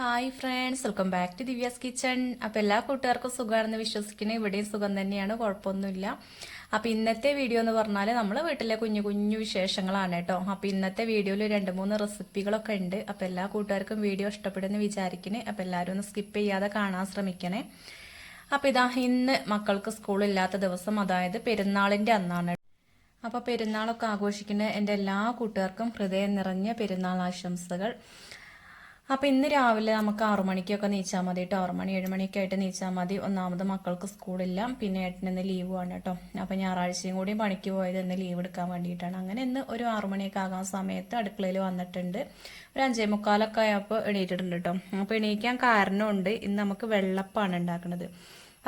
Hi friends welcome back to Divya's kitchen അപ്പോൾ എല്ലാ കൂട്ടുകാർക്കും സുഖമാണെന്ന് വിശ്വസിക്കുന്നത് ഇവിടെയും സുഖം തന്നെയാണ്. കുഴപ്പമൊന്നുമില്ല. അപ്പോൾ ഇന്നത്തെ വീഡിയോ എന്ന് പറഞ്ഞാൽ നമ്മൾ വീട്ടിലെ കുഞ്ഞു കുഞ്ഞു വിശേഷങ്ങളാണ് കേട്ടോ. അപ്പോൾ ഇന്നത്തെ വീഡിയോയിൽ രണ്ട് മൂന്ന് റെസിപ്പികളൊക്കെ ഉണ്ട്. അപ്പോൾ എല്ലാ കൂട്ടുകാർക്കും വീഡിയോ ഇഷ്ടപ്പെടുമെന്ന് വിചാരിക്കണേ. അപ്പോൾ എല്ലാവരും ഒന്ന് സ്കിപ്പ് ചെയ്യാതെ കാണാൻ ശ്രമിക്കണേ. അപ്പോൾ ഇതാ ഇന്ന് മക്കൾക്ക് സ്കൂളില്ലാത്ത ദിവസം അതായത് പെരുന്നാളിന്റെ അന്നാണ്. അപ്പോൾ പെരുന്നാളൊക്കെ ആഘോഷിക്കുന്ന എന്റെ എല്ലാ കൂട്ടുകാർക്കും ഹൃദയം നിറഞ്ഞ പെരുന്നാൾ ആശംസകൾ. അപ്പോൾ ഇന്ന് രാവിലെ നമുക്ക് ആറു മണിക്കൊക്കെ നീച്ചാൽ മതി കേട്ടോ ആറു മണി ഏഴ് മണിയൊക്കെ ആയിട്ട് നീച്ചാൽ മതി. ഒന്നാമത് മക്കൾക്ക് സ്കൂളില്ല പിന്നെ ഏട്ടനിന്ന് ലീവുമാണ് കേട്ടോ അപ്പോൾ ഞായറാഴ്ചയും കൂടി പണിക്ക് പോയത് ഇന്ന് ലീവ് എടുക്കാൻ വേണ്ടിയിട്ടാണ്. അങ്ങനെ ഇന്ന് ഒരു ആറു മണിയൊക്കെ ആകാൻ സമയത്ത് അടുക്കളയിൽ വന്നിട്ടുണ്ട്. ഒരു അഞ്ചേ മുക്കാലൊക്കെ ആയപ്പോൾ എണീറ്റിട്ടുണ്ട് കേട്ടോ അപ്പോൾ എണീക്കാൻ കാരണമുണ്ട്. ഇന്ന് നമുക്ക് വെള്ളപ്പാണ് ഉണ്ടാക്കുന്നത്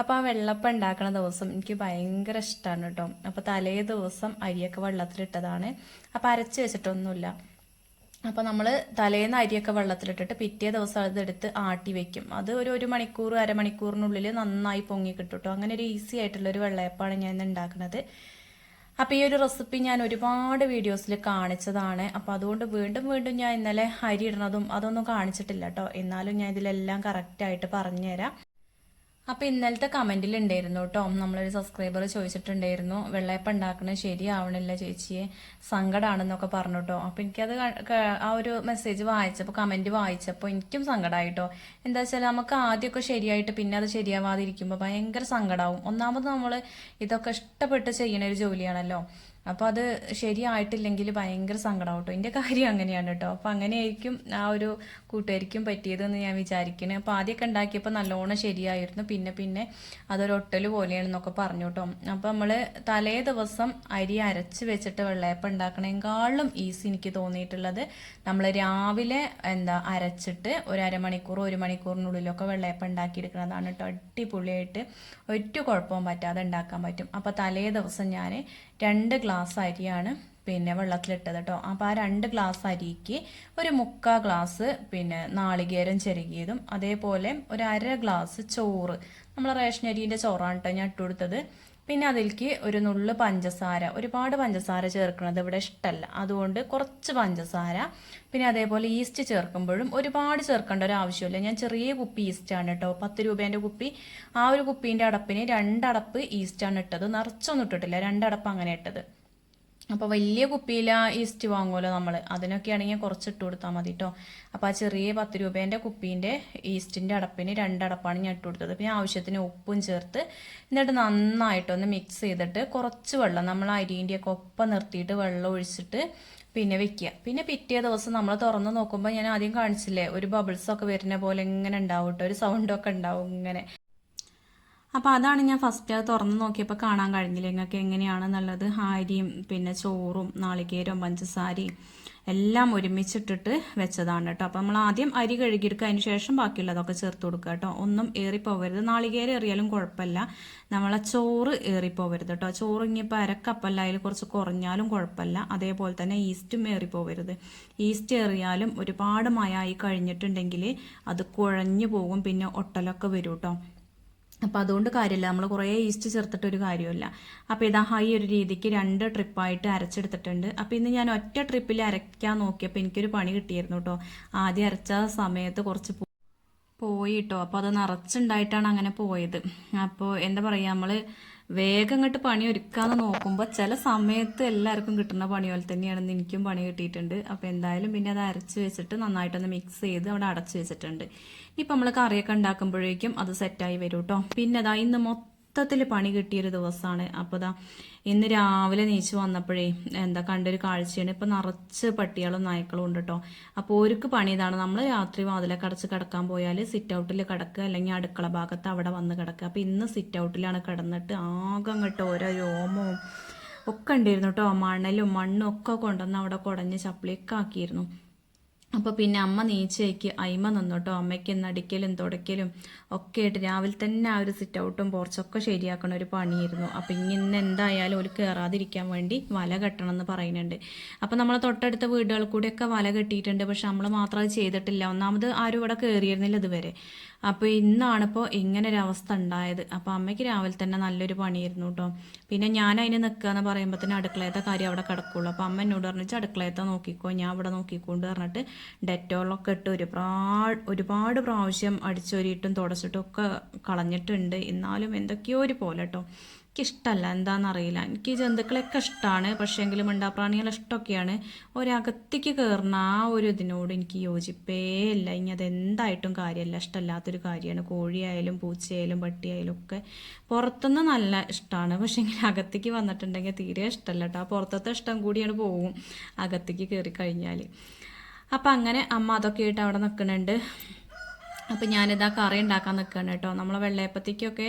അപ്പോൾ ആ വെള്ളപ്പം ഉണ്ടാക്കുന്ന ദിവസം എനിക്ക് ഭയങ്കര ഇഷ്ടമാണ് കേട്ടോ അപ്പോൾ തലേ ദിവസം അരിയൊക്കെ വെള്ളത്തിലിട്ടതാണ്. അപ്പോൾ അരച്ച് വെച്ചിട്ടൊന്നുമില്ല. അപ്പോൾ നമ്മൾ തലേന്ന് അരിയൊക്കെ വെള്ളത്തിലിട്ടിട്ട് പിറ്റേ ദിവസം അതെടുത്ത് ആട്ടി വെക്കും. അത് ഒരു ഒരു മണിക്കൂർ അരമണിക്കൂറിനുള്ളിൽ നന്നായി പൊങ്ങി കിട്ടും അങ്ങനെ ഒരു ഈസി ആയിട്ടുള്ള ഒരു വെള്ളയപ്പാണ് ഞാൻ ഇന്ന് ഉണ്ടാക്കുന്നത് അപ്പോൾ ഈ ഒരു റെസിപ്പി ഞാൻ ഒരുപാട് വീഡിയോസിൽ കാണിച്ചതാണ്. അപ്പോൾ അതുകൊണ്ട് വീണ്ടും വീണ്ടും ഞാൻ ഇന്നലെ അരി ഇടുന്നതും അതൊന്നും കാണിച്ചിട്ടില്ല കേട്ടോ എന്നാലും ഞാൻ ഇതിലെല്ലാം കറക്റ്റായിട്ട് പറഞ്ഞുതരാം. അപ്പോൾ ഇന്നലത്തെ കമന്റിൽ ഉണ്ടായിരുന്നു കേട്ടോ. നമ്മളൊരു സബ്സ്ക്രൈബർ ചോദിച്ചിട്ടുണ്ടായിരുന്നു വെള്ളയപ്പം ഉണ്ടാക്കുന്നത് ശരിയാവണില്ല ചേച്ചിയെ സങ്കടമാണെന്നൊക്കെ പറഞ്ഞു കേട്ടോ. അപ്പോൾ എനിക്കത് ആ ഒരു മെസ്സേജ് വായിച്ചപ്പോൾ കമന്റ് വായിച്ചപ്പോൾ എനിക്കും സങ്കടമായിട്ടോ എന്താ വെച്ചാൽ നമുക്ക് ആദ്യമൊക്കെ ശരിയായിട്ട് പിന്നെ അത് ശരിയാവാതിരിക്കുമ്പോൾ ഭയങ്കര സങ്കടമാവും ഒന്നാമത് നമ്മൾ ഇതൊക്കെ ഇഷ്ടപ്പെട്ട് ചെയ്യുന്ന ഒരു ജോലിയാണല്ലോ. അപ്പോൾ അത് ശരിയായിട്ടില്ലെങ്കിൽ ഭയങ്കര സങ്കടം കേട്ടോ എന്റെ കാര്യം അങ്ങനെയാണ് കേട്ടോ അപ്പോൾ അങ്ങനെയായിരിക്കും ആ ഒരു കൂട്ടുകാരിക്കും പറ്റിയതെന്ന് ഞാൻ വിചാരിക്കുന്നത് അപ്പോൾ ആദ്യമൊക്കെ ഉണ്ടാക്കിയപ്പോൾ നല്ലോണം ശരിയായിരുന്നു. പിന്നെ പിന്നെ അതൊരു ഒട്ടൽ പോലെയാണെന്നൊക്കെ പറഞ്ഞു കേട്ടോ അപ്പോൾ നമ്മൾ തലേ ദിവസം അരി അരച്ച് വെച്ചിട്ട് വെള്ളയപ്പം ഉണ്ടാക്കണേക്കാളും ഈസി എനിക്ക് തോന്നിയിട്ടുള്ളത് നമ്മൾ രാവിലെ എന്താ അരച്ചിട്ട് ഒരു അരമണിക്കൂർ ഒരു മണിക്കൂറിനുള്ളിലൊക്കെ വെള്ളയപ്പം ഉണ്ടാക്കിയെടുക്കുന്നതാണ് കേട്ടോ അടിപൊളിയായിട്ട് ഒറ്റ കുഴപ്പവും പറ്റാതെ ഉണ്ടാക്കാൻ പറ്റും. അപ്പോൾ തലേ ദിവസം ഞാൻ രണ്ട് ഗ്ലാസ് അരിയാണ് പിന്നെ വെള്ളത്തിലിട്ടത് കേട്ടോ. അപ്പോൾ ആ രണ്ട് ഗ്ലാസ് അരിക്ക് ഒരു മുക്കാ ഗ്ലാസ് പിന്നെ നാളികേരം ചെരുകിയതും അതേപോലെ ഒരു അര ഗ്ലാസ് ചോറ്. നമ്മൾ റേഷൻ അരിന്റെ ചോറാണ് കേട്ടോ ഞാൻ ഇട്ട് കൊടുത്തത്. പിന്നെ അതിലേക്ക് ഒരു നുള്ള് പഞ്ചസാര. ഒരുപാട് പഞ്ചസാര ചേർക്കുന്നത് ഇവിടെ ഇഷ്ടമല്ല അതുകൊണ്ട് കുറച്ച് പഞ്ചസാര പിന്നെ അതേപോലെ ഈസ്റ്റ് ചേർക്കുമ്പോഴും ഒരുപാട് ചേർക്കേണ്ട ഒരു ആവശ്യമില്ല. ഞാൻ ചെറിയ കുപ്പി ഈസ്റ്റ് ആണ് കേട്ടോ പത്ത് രൂപേന്റെ കുപ്പി. ആ ഒരു കുപ്പീന്റെ അടപ്പിന് രണ്ടടപ്പ് ഈസ്റ്റ് ആണ് ഇട്ടത്. നിറച്ചൊന്നും ഇട്ടിട്ടില്ല. രണ്ടടപ്പ് അങ്ങനെ ഇട്ടത്. അപ്പോൾ വലിയ കുപ്പിയില ഈസ്റ്റ് വാങ്ങുമല്ലോ നമ്മൾ അതിനൊക്കെ ആണെങ്കിൽ കുറച്ച് ഇട്ട് കൊടുത്താൽ മതി കേട്ടോ അപ്പോൾ ആ ചെറിയ പത്ത് രൂപേന്റെ കുപ്പീന്റെ ഈസ്റ്റിന്റെ അടപ്പിന് രണ്ടടപ്പാണ് ഞാൻ ഇട്ട് കൊടുത്തത്. പിന്നെ ആവശ്യത്തിന് ഉപ്പും ചേർത്ത് എന്നിട്ട് നന്നായിട്ടൊന്ന് മിക്സ് ചെയ്തിട്ട് കുറച്ച് വെള്ളം നമ്മൾ അരിന്റെയൊക്കെ ഒപ്പം നിർത്തിയിട്ട് വെള്ളം ഒഴിച്ചിട്ട് പിന്നെ വെക്കുക പിന്നെ പിറ്റേ ദിവസം നമ്മൾ തുറന്ന് നോക്കുമ്പോൾ ഞാൻ ആദ്യം കാണിച്ചില്ലേ ഒരു ബബിൾസ് ഒക്കെ വരുന്ന പോലെ ഇങ്ങനെ ഉണ്ടാവും കേട്ടോ ഒരു സൗണ്ടൊക്കെ ഉണ്ടാവും ഇങ്ങനെ. അപ്പോൾ അതാണ് ഞാൻ ഫസ്റ്റ് അത് തുറന്ന് നോക്കിയപ്പോൾ കാണാൻ കഴിഞ്ഞില്ല? നിങ്ങൾക്ക് എങ്ങനെയാണെന്നുള്ളത്? ഹാരിയും പിന്നെ ചോറും നാളികേരവും പഞ്ചസാരയും എല്ലാം ഒരുമിച്ചിട്ടിട്ട് വെച്ചതാണ് കേട്ടോ. അപ്പോൾ നമ്മൾ ആദ്യം അരി കഴുകിയെടുക്കുക അതിന് ശേഷം ബാക്കിയുള്ളതൊക്കെ ചേർത്ത് കൊടുക്കുക കേട്ടോ. ഒന്നും ഏറിപ്പോവരുത്. നാളികേരം ഏറിയാലും കുഴപ്പമില്ല. നമ്മളെ ചോറ് ഏറിപ്പോവരുത് കേട്ടോ. ചോറ് ഇനിയിപ്പോൾ അരക്കപ്പല്ല അതിൽ കുറച്ച് കുറഞ്ഞാലും കുഴപ്പമില്ല. അതേപോലെ തന്നെ ഈസ്റ്റും ഏറിപ്പോവരുത്. ഈസ്റ്റ് ഏറിയാലും ഒരുപാട് ആയി കഴിഞ്ഞിട്ടുണ്ടെങ്കിൽ അത് കുഴഞ്ഞു പോകും പിന്നെ ഒട്ടലൊക്കെ വരും കേട്ടോ. അപ്പോൾ അതുകൊണ്ട് കാര്യമില്ല നമ്മൾ കുറേ ഈസ്റ്റ് ചേർത്തിട്ട് ഒരു കാര്യമില്ല അപ്പോൾ ഇതാ ഹൈ ഒരു രീതിക്ക് രണ്ട് ട്രിപ്പായിട്ട് അരച്ചെടുത്തിട്ടുണ്ട്. അപ്പോൾ ഇന്ന് ഞാൻ ഒറ്റ ട്രിപ്പിൽ അരയ്ക്കാൻ നോക്കിയപ്പോൾ എനിക്കൊരു പണി കിട്ടിയിരുന്നു കേട്ടോ ആദ്യം അരച്ച സമയത്ത് കുറച്ച് പോയിട്ടോ അപ്പോൾ അത് നിറച്ചുണ്ടായിട്ടാണ് അങ്ങനെ പോയത്. അപ്പോൾ എന്താ പറയുക നമ്മൾ വേഗം ഇങ്ങോട്ട് പണി ഒരുക്കാന്ന് നോക്കുമ്പോൾ ചില സമയത്ത് എല്ലാവർക്കും കിട്ടുന്ന പണി പോലെ തന്നെയാണെന്ന് എനിക്കും പണി കിട്ടിയിട്ടുണ്ട്. അപ്പോൾ എന്തായാലും പിന്നെ അത് അരച്ച് വെച്ചിട്ട് നന്നായിട്ടൊന്ന് മിക്സ് ചെയ്ത് അവിടെ അടച്ചു വെച്ചിട്ടുണ്ട്. ഇപ്പം നമ്മൾ കറിയൊക്കെ ഉണ്ടാക്കുമ്പോഴേക്കും അത് സെറ്റായി വരും കേട്ടോ പിന്നെ അതാ ഇന്ന് മൊത്തത്തിൽ പണി കിട്ടിയൊരു ദിവസമാണ് അപ്പോൾ ഇതാ ഇന്ന് രാവിലെ നീച്ച് വന്നപ്പോഴേ എന്താ കണ്ടൊരു കാഴ്ചയാണ്. ഇപ്പം നിറച്ച് പട്ടികളും നായ്ക്കളും ഉണ്ട് കേട്ടോ അപ്പോൾ ഒരുക്ക് പണി ഇതാണ് നമ്മൾ രാത്രി വാതിലൊക്കെ അടച്ച് കിടക്കാൻ പോയാൽ സിറ്റ് ഔട്ടിൽ കിടക്കുക അല്ലെങ്കിൽ അടുക്കള ഭാഗത്ത് അവിടെ വന്ന് കിടക്കുക. അപ്പോൾ ഇന്ന് സിറ്റ് ഔട്ടിലാണ് കിടന്നിട്ട് ആകെ അങ്ങോട്ട് ഓരോ രോമവും ഒക്കെ ഉണ്ടായിരുന്നു കേട്ടോ മണലും മണ്ണും ഒക്കെ കൊണ്ടുവന്ന് അവിടെ കുടഞ്ഞ് ചപ്പിളിയൊക്കെ ആക്കിയിരുന്നു. അപ്പോൾ പിന്നെ അമ്മ നീച്ചയ്ക്ക് അയിമ നിന്നോട്ടോ. അമ്മയ്ക്ക് നടിക്കലും തുടയ്ക്കലും ഒക്കെ ആയിട്ട് രാവിലെ തന്നെ ആ ഒരു സിറ്റ് ഔട്ടും പോർച്ചൊക്കെ ശരിയാക്കണ ഒരു പണിയായിരുന്നു. അപ്പോൾ ഇങ്ങനെ എന്തായാലും ഒരു കയറാതിരിക്കാൻ വേണ്ടി വല കെട്ടണം എന്ന് പറയുന്നുണ്ട്. അപ്പോൾ നമ്മൾ തൊട്ടടുത്ത വീടുകളിൽ കൂടെയൊക്കെ വല കെട്ടിയിട്ടുണ്ട്. പക്ഷെ നമ്മൾ മാത്രം അത് ചെയ്തിട്ടില്ല. ഒന്നാമത് ആരും ഇവിടെ കയറിയിരുന്നില്ല ഇതുവരെ. അപ്പോൾ ഇന്നാണിപ്പോൾ ഇങ്ങനെ ഒരു അവസ്ഥ ഉണ്ടായത്. അപ്പോൾ അമ്മയ്ക്ക് രാവിലെ തന്നെ നല്ലൊരു പണിയായിരുന്നു കേട്ടോ. പിന്നെ ഞാൻ അതിന് നിൽക്കുക എന്ന് പറയുമ്പോൾ തന്നെ അടുക്കളയത്തെ കാര്യം അവിടെ കിടക്കുള്ളൂ. അപ്പോൾ അമ്മ എന്നോട് പറഞ്ഞിട്ട് അടുക്കളയത്തെ നോക്കിക്കോ. ഞാൻ അവിടെ നോക്കിക്കോണ്ട് പറഞ്ഞിട്ട് ഡെറ്റോളൊക്കെ ഇട്ട് ഒരുപാട് ഒരുപാട് പ്രാവശ്യം അടിച്ചൊരിയിട്ടും തുടച്ചിട്ടും ഒക്കെ കളഞ്ഞിട്ടുണ്ട്. എന്നാലും എന്തൊക്കെയോ ഒരു പോലെ കേട്ടോ എനിക്കിഷ്ടമല്ല എന്താണെന്നറിയില്ല എനിക്ക് ജന്തുക്കളെയൊക്കെ ഇഷ്ടമാണ് പക്ഷേങ്കിലും മിണ്ടാപ്രാണികളെ ഇഷ്ടമൊക്കെയാണ്. ഒരകത്തേക്ക് കയറുന്ന ആ ഒരു ഇതിനോട് എനിക്ക് യോജിപ്പേ ഇല്ല. ഇനി അതെന്തായിട്ടും കാര്യമല്ല. ഇഷ്ടമല്ലാത്തൊരു കാര്യമാണ്. കോഴിയായാലും പൂച്ചയായാലും പട്ടിയായാലും ഒക്കെ പുറത്തുനിന്ന് നല്ല ഇഷ്ടമാണ് പക്ഷേങ്കിൽ അകത്തേക്ക് വന്നിട്ടുണ്ടെങ്കിൽ തീരെ ഇഷ്ടമല്ല കേട്ടോ ആ പുറത്തത്തെ ഇഷ്ടം കൂടിയാണ് പോകും അകത്തേക്ക് കയറി കഴിഞ്ഞാൽ അപ്പം അങ്ങനെ അമ്മ അതൊക്കെ ആയിട്ട് അവിടെ നിൽക്കുന്നുണ്ട്. അപ്പം ഞാനിതാ കറി ഉണ്ടാക്കാൻ നിൽക്കുകയാണ് കേട്ടോ. നമ്മളെ വെള്ളയപ്പത്തേക്കൊക്കെ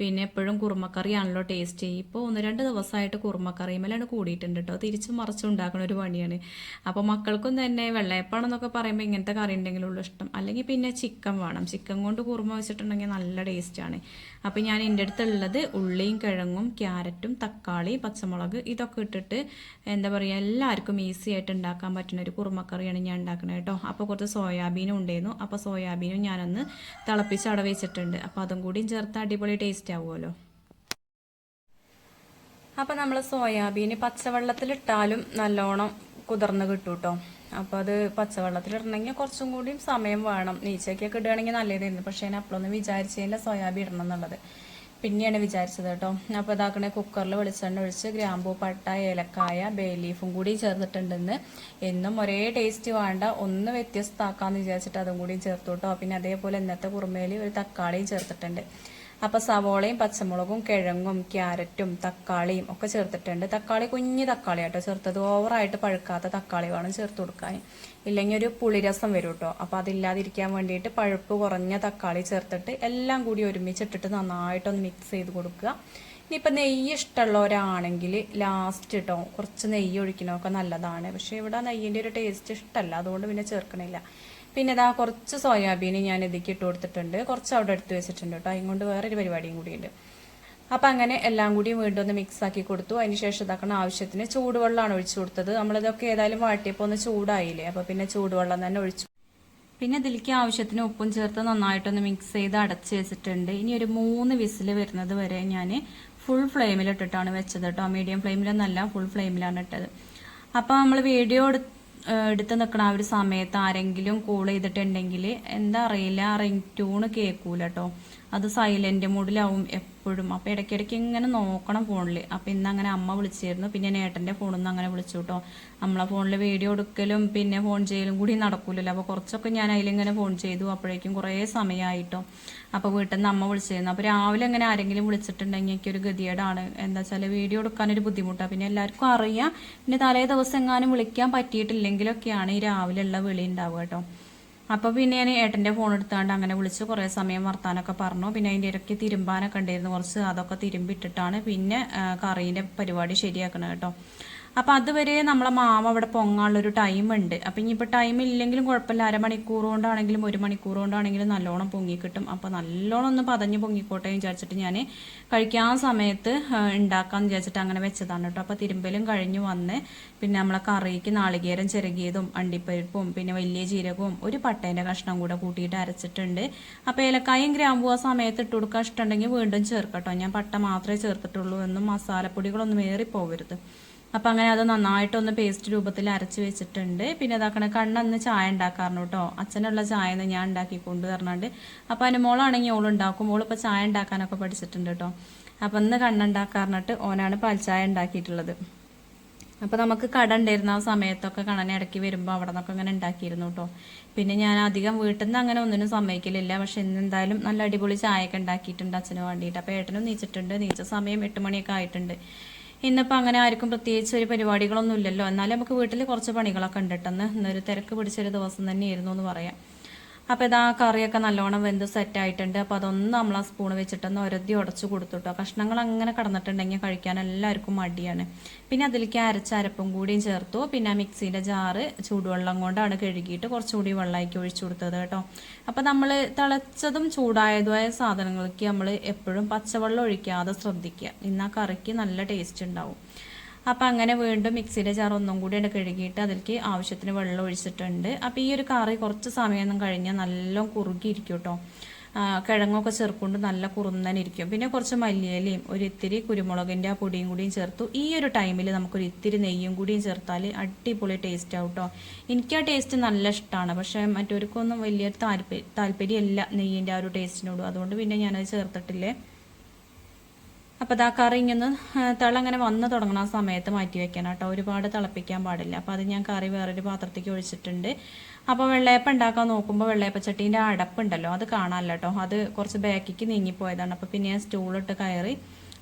പിന്നെ എപ്പോഴും കുറുമക്കറിയാണല്ലോ ടേസ്റ്റ് ഇപ്പോൾ ഒന്ന് രണ്ട് ദിവസമായിട്ട് കുറുമക്കറിയുമല്ലാണ് കൂടിയിട്ടുണ്ട് കേട്ടോ. തിരിച്ചും മറിച്ചും ഉണ്ടാക്കുന്ന ഒരു പണിയാണ്. അപ്പോൾ മക്കൾക്കും തന്നെ വെള്ളയപ്പാണ് എന്നൊക്കെ പറയുമ്പോൾ ഇങ്ങനത്തെ കറി ഉണ്ടെങ്കിലുള്ളൂ ഇഷ്ടം. അല്ലെങ്കിൽ പിന്നെ ചിക്കൻ വേണം. ചിക്കൻ കൊണ്ട് കുറുമ വെച്ചിട്ടുണ്ടെങ്കിൽ നല്ല ടേസ്റ്റാണ് അപ്പോൾ ഞാൻ എന്റെ അടുത്തുള്ളത് ഉള്ളിയും കിഴങ്ങും ക്യാരറ്റും തക്കാളി പച്ചമുളക് ഇതൊക്കെ ഇട്ടിട്ട് എന്താ പറയുക എല്ലാവർക്കും ഈസി ആയിട്ട് ഉണ്ടാക്കാൻ പറ്റുന്ന ഒരു കുറുമക്കറിയാണ് ഞാൻ ഉണ്ടാക്കുന്നത് കേട്ടോ. അപ്പോൾ കുറച്ച് സോയാബീനും ഉണ്ടായിരുന്നു. അപ്പോൾ സോയാബീനും ഞാനൊന്ന് തിളപ്പിച്ച് അവിടെ വെച്ചിട്ടുണ്ട്. അപ്പോൾ അതും കൂടിയും ചേർത്ത് അടിപൊളി ടേസ്റ്റ് ആവുമല്ലോ അപ്പം നമ്മൾ സോയാബീൻ പച്ചവെള്ളത്തിലിട്ടാലും നല്ലോണം കുതിർന്ന് കിട്ടും കേട്ടോ അപ്പോൾ അത് പച്ചവെള്ളത്തിലിടണമെങ്കിൽ കുറച്ചും കൂടിയും സമയം വേണം. നീച്ചയ്ക്കൊക്കെ ഇടുകയാണെങ്കിൽ നല്ലതായിരുന്നു. പക്ഷേ ഞാൻ അപ്പോഴൊന്നും വിചാരിച്ചില്ല സോയാബീൻ ഇടണം എന്നുള്ളത്. പിന്നെയാണ് വിചാരിച്ചത് കേട്ടോ. അപ്പോൾ ഇതാക്കണേ കുക്കറിൽ വെളിച്ചെണ്ണ ഒഴിച്ച് ഗ്രാമ്പൂ പട്ട ഏലക്കായ ബേ ലീഫും കൂടി ചേർത്തിട്ടുണ്ടെന്ന് എന്നും ഒരേ ടേസ്റ്റ് വേണ്ട. ഒന്ന് വ്യത്യസ്തമാക്കാമെന്ന് വിചാരിച്ചിട്ട് അതും കൂടി ചേർത്തു കേട്ടോ. പിന്നെ അതേപോലെ ഇന്നത്തെ കുറുമയിൽ ഒരു തക്കാളിയും ചേർത്തിട്ടുണ്ട്. അപ്പോൾ സവോളയും പച്ചമുളകും കിഴങ്ങും ക്യാരറ്റും തക്കാളിയും ഒക്കെ ചേർത്തിട്ടുണ്ട്. തക്കാളി കുഞ്ഞു തക്കാളി ആട്ടോ ചേർത്തത്. ഓവറായിട്ട് പഴുക്കാത്ത തക്കാളി വേണം ചേർത്ത് കൊടുക്കാൻ. ഇല്ലെങ്കിൽ ഒരു പുളിരസം വരും കേട്ടോ അപ്പോൾ അതില്ലാതിരിക്കാൻ വേണ്ടിയിട്ട് പഴുപ്പ് കുറഞ്ഞ തക്കാളി ചേർത്തിട്ട് എല്ലാം കൂടി ഒരുമിച്ചിട്ടിട്ട് നന്നായിട്ടൊന്ന് മിക്സ് ചെയ്ത് കൊടുക്കുക. ഇനിയിപ്പോൾ നെയ്യ് ഇഷ്ടമുള്ളവരാണെങ്കിൽ ലാസ്റ്റ് കേട്ടോ കുറച്ച് നെയ്യ് ഒഴിക്കണമൊക്കെ നല്ലതാണ്. പക്ഷേ ഇവിടെ നെയ്യിന്റെ ഒരു ടേസ്റ്റ് ഇഷ്ടമല്ല അതുകൊണ്ട് പിന്നെ ചേർക്കണില്ല. പിന്നെ ഇതാ കുറച്ച് സോയാബീൻ ഞാൻ ഇതിലേക്ക് ഇട്ട് കൊടുത്തിട്ടുണ്ട്. കുറച്ച് അവിടെ എടുത്ത് വെച്ചിട്ടുണ്ട് കേട്ടോ. ഇങ്ങോട്ട് വേറൊരു പരിപാടിയും കൂടിയുണ്ട്. അപ്പം അങ്ങനെ എല്ലാം കൂടി വീണ്ടും ഒന്ന് മിക്സ് ആക്കി കൊടുത്തു. അതിന് ശേഷം ഇതാക്കണ ആവശ്യത്തിന് ചൂടുവെള്ളമാണ് ഒഴിച്ചു കൊടുത്തത്. നമ്മളിതൊക്കെ ഏതായാലും വാട്ടിയപ്പോൾ ഒന്ന് ചൂടായില്ലേ? അപ്പോൾ പിന്നെ ചൂടുവെള്ളം തന്നെ ഒഴിച്ചു. പിന്നെ ഇതിലേക്ക് ആവശ്യത്തിന് ഉപ്പും ചേർത്ത് നന്നായിട്ടൊന്ന് മിക്സ് ചെയ്ത് അടച്ച് വെച്ചിട്ടുണ്ട്. ഇനി ഒരു മൂന്ന് വിസിൽ വരുന്നത് വരെ ഞാൻ ഫുൾ ഫ്ലെയിമിൽ ഇട്ടിട്ടാണ് വെച്ചത് കേട്ടോ. മീഡിയം ഫ്ലെയിമിലൊന്നല്ല ഫുൾ ഫ്ലെയിമിലാണ് ഇട്ടത്. അപ്പോൾ നമ്മൾ വീഡിയോ എടുത്ത് എടുത്ത് നിൽക്കണ ആ ഒരു സമയത്ത് ആരെങ്കിലും കോൾ ചെയ്തിട്ടുണ്ടെങ്കിൽ എന്താ അറിയില്ല റിംഗ് ട്യൂണ് കേൾക്കൂല കേട്ടോ അത് സൈലന്റ് മൂഡിലാവും എപ്പോഴും. അപ്പോൾ ഇടയ്ക്കിടയ്ക്ക് ഇങ്ങനെ നോക്കണം ഫോണിൽ അപ്പോൾ ഇന്ന് അങ്ങനെ അമ്മ വിളിച്ചിരുന്നു. പിന്നെ നേട്ടന്റെ ഫോണിൽ നിന്ന് അങ്ങനെ വിളിച്ചു കേട്ടോ നമ്മളെ ഫോണിൽ വീഡിയോ എടുക്കലും പിന്നെ ഫോൺ ചെയ്യലും കൂടി നടക്കൂലല്ലോ. അപ്പോൾ കുറച്ചൊക്കെ ഞാൻ അതിലിങ്ങനെ ഫോൺ ചെയ്തു. അപ്പോഴേക്കും കുറേ സമയമായിട്ടോ അപ്പോൾ വീട്ടിൽ നിന്ന് അമ്മ വിളിച്ചിരുന്നു. അപ്പോൾ രാവിലെ അങ്ങനെ ആരെങ്കിലും വിളിച്ചിട്ടുണ്ടെങ്കിൽ എനിക്കൊരു ഗതികേടാണ്. എന്താ വെച്ചാൽ വീഡിയോ എടുക്കാനൊരു ബുദ്ധിമുട്ടാണ് പിന്നെ എല്ലാവർക്കും അറിയാം. പിന്നെ തലേ ദിവസം എങ്ങാനും വിളിക്കാൻ പറ്റിയിട്ടില്ലെങ്കിലൊക്കെയാണ് ഈ രാവിലെ ഉള്ള വിളി ഉണ്ടാവുക കേട്ടോ അപ്പോൾ പിന്നെ ഞാൻ ഏട്ടന്റെ ഫോൺ എടുത്താണ്ട് അങ്ങനെ വിളിച്ച് കുറേ സമയം വർത്താനൊക്കെ പറഞ്ഞു. പിന്നെ അതിന്റെ ഇടയ്ക്ക് തിരുമ്പാനൊക്കെ ഉണ്ടായിരുന്നു കുറച്ച് അതൊക്കെ തിരുമ്പിട്ടിട്ടാണ് പിന്നെ കറീന്റെ പരിപാടി ശരിയാക്കണം കേട്ടോ. അപ്പോൾ അതുവരെ നമ്മളെ മാവ് അവിടെ പൊങ്ങാനുള്ളൊരു ടൈം ഉണ്ട്. അപ്പം ഇനിയിപ്പോൾ ടൈം ഇല്ലെങ്കിലും കുഴപ്പമില്ല. അരമണിക്കൂർ കൊണ്ടാണെങ്കിലും ഒരു മണിക്കൂർ കൊണ്ടാണെങ്കിലും നല്ലോണം പൊങ്ങി കിട്ടും. അപ്പോൾ നല്ലോണം ഒന്ന് പതഞ്ഞ് പൊങ്ങിക്കോട്ടെ വിചാരിച്ചിട്ട് ഞാൻ കഴിക്കാൻ സമയത്ത് ഉണ്ടാക്കാമെന്ന് വിചാരിച്ചിട്ട് അങ്ങനെ വെച്ചതാണ് കേട്ടോ. അപ്പോൾ തിരുമ്പലും കഴിഞ്ഞ് വന്ന് പിന്നെ നമ്മളെ കറിക്ക് നാളികേരം ചിരകിയതും അണ്ടിപ്പരിപ്പും പിന്നെ വലിയ ജീരകവും ഒരു പട്ടേന്റെ കഷ്ണം കൂടെ കൂട്ടിയിട്ട് അരച്ചിട്ടുണ്ട്. അപ്പോൾ ഏലക്കായും ഗ്രാമ്പൂ ആ സമയത്ത് ഇട്ട് കൊടുക്കാൻ ഇഷ്ടമുണ്ടെങ്കിൽ വീണ്ടും ചേർക്കട്ടോ ഞാൻ പട്ട മാത്രമേ ചേർത്തിട്ടുള്ളൂ. എന്നും മസാലപ്പൊടികളൊന്നും ഏറിപ്പോവരുത്. അപ്പം അങ്ങനെ അത് നന്നായിട്ടൊന്ന് പേസ്റ്റ് രൂപത്തിൽ അരച്ച് വെച്ചിട്ടുണ്ട്. പിന്നെ ഇതാക്കണ കണ്ണന്ന് ചായ ഉണ്ടാക്കാറുണ്ട് കേട്ടോ. അച്ഛനുള്ള ചായ എന്ന് ഞാൻ ഉണ്ടാക്കി കൊണ്ടുവരണുണ്ട് അപ്പം അതിന് മോളാണെങ്കിൽ ഓൾ ഉണ്ടാക്കും മോളിപ്പോൾ ചായ ഉണ്ടാക്കാനൊക്കെ പഠിച്ചിട്ടുണ്ട് കേട്ടോ. അപ്പം ഇന്ന് കണ്ണുണ്ടാക്കാറിഞ്ഞിട്ട് ഓനാണ് പാൽച്ചായ ഉണ്ടാക്കിയിട്ടുള്ളത്. അപ്പോൾ നമുക്ക് കട ഉണ്ടായിരുന്ന ആ സമയത്തൊക്കെ കണ്ണനെ ഇടയ്ക്ക് വരുമ്പോൾ അവിടെ നിന്നൊക്കെ അങ്ങനെ ഉണ്ടാക്കിയിരുന്നു കേട്ടോ. പിന്നെ ഞാൻ അധികം വീട്ടിൽ നിന്ന് അങ്ങനെ ഒന്നിനും സമ്മതിക്കലില്ല. പക്ഷെ ഇന്ന് എന്തായാലും നല്ല അടിപൊളി ചായയൊക്കെ ഉണ്ടാക്കിയിട്ടുണ്ട് അച്ഛന് വേണ്ടിയിട്ട്. അപ്പോൾ ഏട്ടനും നീച്ചിട്ടുണ്ട്. നീച്ച സമയം എട്ട് മണിയൊക്കെ ആയിട്ടുണ്ട്. ഇന്നിപ്പോൾ അങ്ങനെ ആർക്കും പ്രത്യേകിച്ച് ഒരു പരിപാടികളൊന്നും ഇല്ലല്ലോ എന്നാലും നമുക്ക് വീട്ടിൽ കുറച്ച് പണികളൊക്കെ ഉണ്ട് കേട്ടെന്ന് ഇന്നൊരു തിരക്ക് പിടിച്ചൊരു ദിവസം തന്നെയായിരുന്നു എന്ന് പറയാം. അപ്പോൾ ഇതാ കറിയൊക്കെ നല്ലോണം വെന്ത് സെറ്റായിട്ടുണ്ട് അപ്പോൾ അതൊന്ന് നമ്മൾ ആ സ്പൂൺ വെച്ചിട്ടൊന്ന് ഒരതി ഉടച്ചു കൊടുത്തുട്ടോ. കഷ്ണങ്ങൾ അങ്ങനെ കടന്നിട്ടുണ്ടെങ്കിൽ കഴിക്കാൻ എല്ലാവർക്കും മടിയാണ്. പിന്നെ അതിലേക്ക് അരച്ച അരപ്പും കൂടിയും ചേർത്തു. പിന്നെ മിക്സിന്റെ ജാറ് ചൂടുവെള്ളം കൊണ്ടാണ് കഴുകിയിട്ട് കുറച്ചുകൂടി വെള്ളമാക്കി ഒഴിച്ചു കൊടുത്തത് കേട്ടോ. അപ്പോൾ നമ്മൾ തിളച്ചതും ചൂടായതുമായ സാധനങ്ങൾക്ക് നമ്മൾ എപ്പോഴും പച്ചവെള്ളം ഒഴിക്കാതെ ശ്രദ്ധിക്കുക. ഇന്ന് ആ കറിക്ക് നല്ല ടേസ്റ്റ് ഉണ്ടാവും. അപ്പം അങ്ങനെ വീണ്ടും മിക്സിയിലെ ജാർ ഒന്നും കൂടി കഴുകിയിട്ട് അതിലേക്ക് ആവശ്യത്തിന് വെള്ളം ഒഴിച്ചിട്ടുണ്ട്. അപ്പോൾ ഈ ഒരു കറി കുറച്ച് സമയമൊന്നും കഴിഞ്ഞാൽ നല്ല കുറുകിയിരിക്കും കേട്ടോ കിഴങ്ങൊക്കെ ചേർക്കൊണ്ട് നല്ല കുറുന്നനിരിക്കും പിന്നെ കുറച്ച് മല്ലിയലയും ഒരു ഇത്തിരി കുരുമുളകിന്റെ ആ പൊടിയും കൂടിയും ചേർത്തു. ഈ ഒരു ടൈമിൽ നമുക്കൊരു ഇത്തിരി നെയ്യും കൂടിയും ചേർത്താൽ അടിപൊളി ടേസ്റ്റ് ആവും കേട്ടോ എനിക്ക് ആ ടേസ്റ്റ് നല്ല ഇഷ്ടമാണ് പക്ഷേ മറ്റവർക്കൊന്നും വലിയൊരു താല്പര്യം താല്പര്യമല്ല നെയ്യിന്റെ ആ ഒരു ടേസ്റ്റിനോട് അതുകൊണ്ട് പിന്നെ ഞാനത് ചേർത്തിട്ടില്ലേ? അപ്പോൾ ദാ കറി ഇങ്ങനെ തിള അങ്ങനെ വന്ന് ആ സമയത്ത് മാറ്റി വെക്കണം കേട്ടോ. ഒരുപാട് തിളപ്പിക്കാൻ പാടില്ല. അപ്പോൾ അത് ഞാൻ കറി വേറൊരു പാത്രത്തേക്ക് ഒഴിച്ചിട്ടുണ്ട്. അപ്പോൾ വെള്ളയപ്പം ഉണ്ടാക്കാൻ നോക്കുമ്പോൾ വെള്ളയപ്പ ചട്ടീന്റെ അടപ്പുണ്ടല്ലോ അത് കാണാമല്ലോ കേട്ടോ. അത് കുറച്ച് ബാക്കിക്ക് നീങ്ങിപ്പോയതാണ്. അപ്പോൾ പിന്നെ ഞാൻ സ്റ്റൂളിട്ട് കയറി